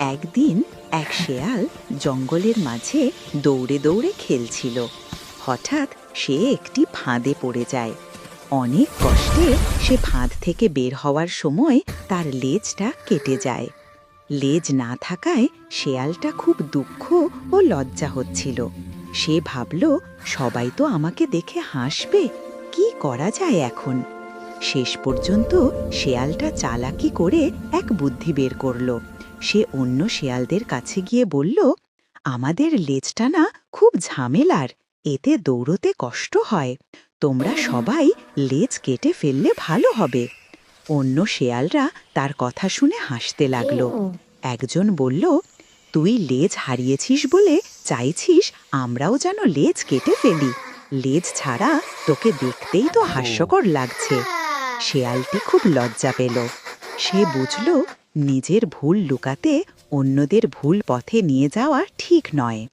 একদিন এক শেয়াল জঙ্গলের মাঝে দৌড়ে দৌড়ে খেলছিল। হঠাৎ সে একটি ফাঁদে পড়ে যায়। অনেক কষ্টে সে ফাঁদ থেকে বের হওয়ার সময় তার লেজটা কেটে যায়। লেজ না থাকায় শেয়ালটা খুব দুঃখ ও লজ্জা হচ্ছিল। সে ভাবল, সবাই তো আমাকে দেখে হাসবে। কি করা যায় এখন? শেষ পর্যন্ত শেয়ালটা চালাকি করে এক বুদ্ধি বের করল। সে অন্য শেয়ালদের কাছে গিয়ে বলল আমাদের লেজটা না খুব ঝামেলার এতে দৌড়তে কষ্ট হয়। তোমরা সবাই লেজ কেটে ফেললে ভালো হবে। অন্য শেয়ালরা তার কথা শুনে হাসতে লাগল। একজন বলল তুই লেজ হারিয়েছিস বলে চাইছিস আমরাও যেন লেজ কেটে ফেলি। লেজ ছাড়া তোকে দেখতেই তো হাস্যকর লাগছে। শেয়ালটি খুব লজ্জা পেল। সে বুঝল নিজের ভুল লুকাতে অন্যদের ভুল পথে নিয়ে যাওয়া ঠিক নয়।